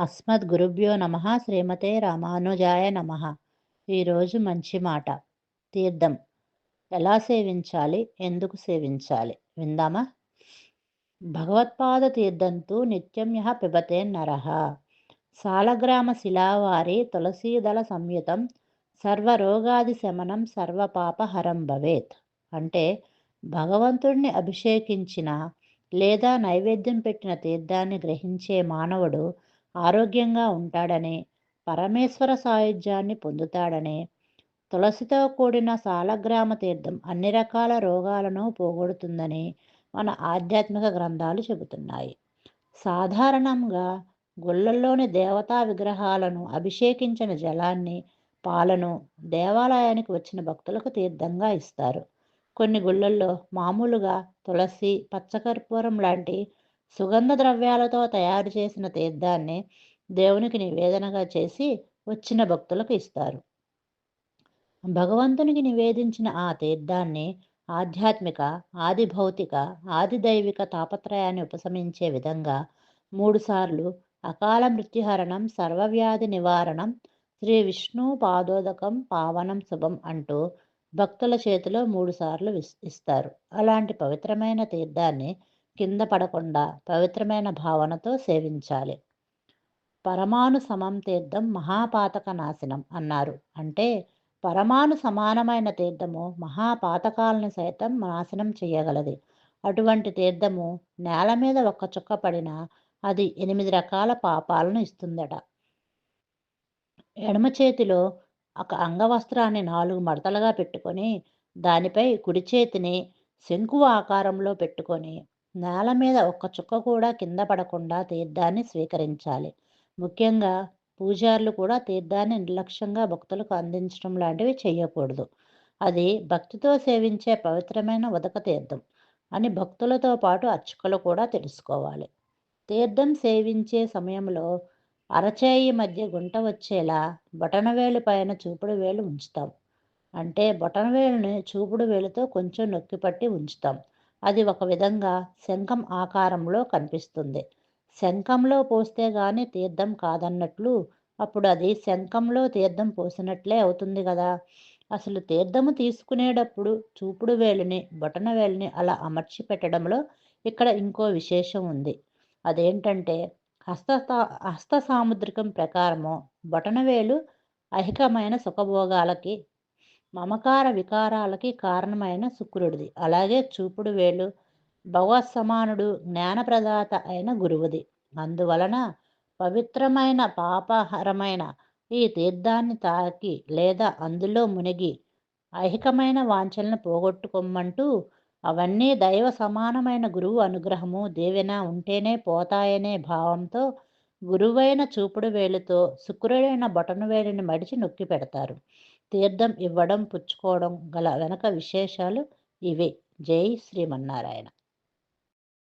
అస్మద్ గురుభ్యో నమ శ్రీమతే రామానుజాయ నమ. ఈరోజు మంచి మాట. తీర్థం. ఎలా సేవించాలి? ఎందుకు సేవించాలి? విందామా? భగవత్పాద తీర్థంతు నిత్యం యహ పిబతే నరహ సాలగ్రామ శిలావారి తులసీదళ సంయుతం సర్వరోగాది శమనం సర్వపాపహరం భవేత్. అంటే భగవంతుణ్ణి అభిషేకించిన లేదా నైవేద్యం పెట్టిన తీర్థాన్ని గ్రహించే మానవుడు ఆరోగ్యంగా ఉంటాడని పరమేశ్వర సాయుధ్యాన్ని పొందుతాడని తులసితో కూడిన సాలగ్రామ తీర్థం అన్ని రకాల రోగాలను పోగొడుతుందని మన ఆధ్యాత్మిక గ్రంథాలు చెబుతున్నాయి. సాధారణంగా గుళ్ళల్లోని దేవతా విగ్రహాలను అభిషేకించిన జలాన్ని పాలను దేవాలయానికి వచ్చిన భక్తులకు తీర్థంగా ఇస్తారు. కొన్ని గుళ్ళల్లో మామూలుగా తులసి పచ్చకర్పూరం లాంటి సుగంధ ద్రవ్యాలతో తయారు చేసిన తీర్థాన్ని దేవునికి నివేదనగా చేసి వచ్చిన భక్తులకు ఇస్తారు. భగవంతునికి నివేదించిన ఆ తీర్థాన్ని ఆధ్యాత్మిక ఆది భౌతిక ఆది దైవిక తాపత్రయాన్ని ఉపశమించే విధంగా మూడుసార్లు అకాల మృత్యుహరణం సర్వవ్యాధి నివారణం శ్రీ విష్ణు పాదోదకం పావనం శుభం అంటూ భక్తుల చేతిలో మూడుసార్లు ఇస్తారు. అలాంటి పవిత్రమైన తీర్థాన్ని కింద పడకుండా పవిత్రమైన భావనతో సేవించాలి. పరమాణు సమం తీర్థం మహాపాతక నాశనం అన్నారు. అంటే పరమాణు సమానమైన తీర్థము మహాపాతకాలను సైతం నాశనం చేయగలది. అటువంటి తీర్థము నేల మీద ఒక్క చుక్క పడినా అది ఎనిమిది రకాల పాపాలను ఇస్తుందట. ఎడమ చేతిలో ఒక అంగవస్త్రాన్ని నాలుగు మడతలుగా పెట్టుకొని దానిపై కుడి చేతిని శంకువ ఆకారంలో పెట్టుకొని నేల మీద ఒక్క చుక్క కూడా కింద పడకుండా తీర్థాన్ని స్వీకరించాలి. ముఖ్యంగా పూజారులు కూడా తీర్థాన్ని నిర్లక్ష్యంగా భక్తులకు అందించడం లాంటివి చేయకూడదు. అది భక్తితో సేవించే పవిత్రమైన ఉదక తీర్థం అని భక్తులతో పాటు అర్చకులు కూడా తెలుసుకోవాలి. తీర్థం సేవించే సమయంలో అరచేయి మధ్య గుంట వచ్చేలా బొటనవేలు పైన చూపుడు వేలు ఉంచుతాం. అంటే బొటనవేలుని చూపుడు వేలుతో కొంచెం నొక్కిపట్టి ఉంచుతాం. అది ఒక విధంగా శంఖం ఆకారంలో కనిపిస్తుంది. శంఖంలో పోస్తే గాని తీర్థం కాదన్నట్లు అప్పుడు అది శంఖంలో తీర్థం పోసినట్లే అవుతుంది కదా. అసలు తీర్థము తీసుకునేటప్పుడు చూపుడు వేలుని బొటన వేలుని అలా అమర్చి పెట్టడంలో ఇక్కడ ఇంకో విశేషం ఉంది. అదేంటంటే హస్త హస్త సాముద్రికం ప్రకారము బొటనవేలు అహికమైన సుఖభోగాలకి మమకార వికారాలకి కారణమైన శుక్రుడిది. అలాగే చూపుడు వేలు భగవత్సమానుడు జ్ఞానప్రదాత అయిన గురువుది. అందువలన పవిత్రమైన పాపహరమైన ఈ తీర్థాన్ని తాకి లేదా అందులో మునిగి ఐహికమైన వాంఛలను పోగొట్టుకోమంటూ అవన్నీ దైవ సమానమైన గురువు అనుగ్రహము దేవెన ఉంటేనే పోతాయనే భావంతో గురువైన చూపుడు వేలుతో శుక్రుడైన బొటను వేలిని మడిచి నొక్కి పెడతారు. తీర్థం ఇవ్వడం పుచ్చుకోవడం గల వెనక విశేషాలు ఇవే. జై శ్రీమన్నారాయణ.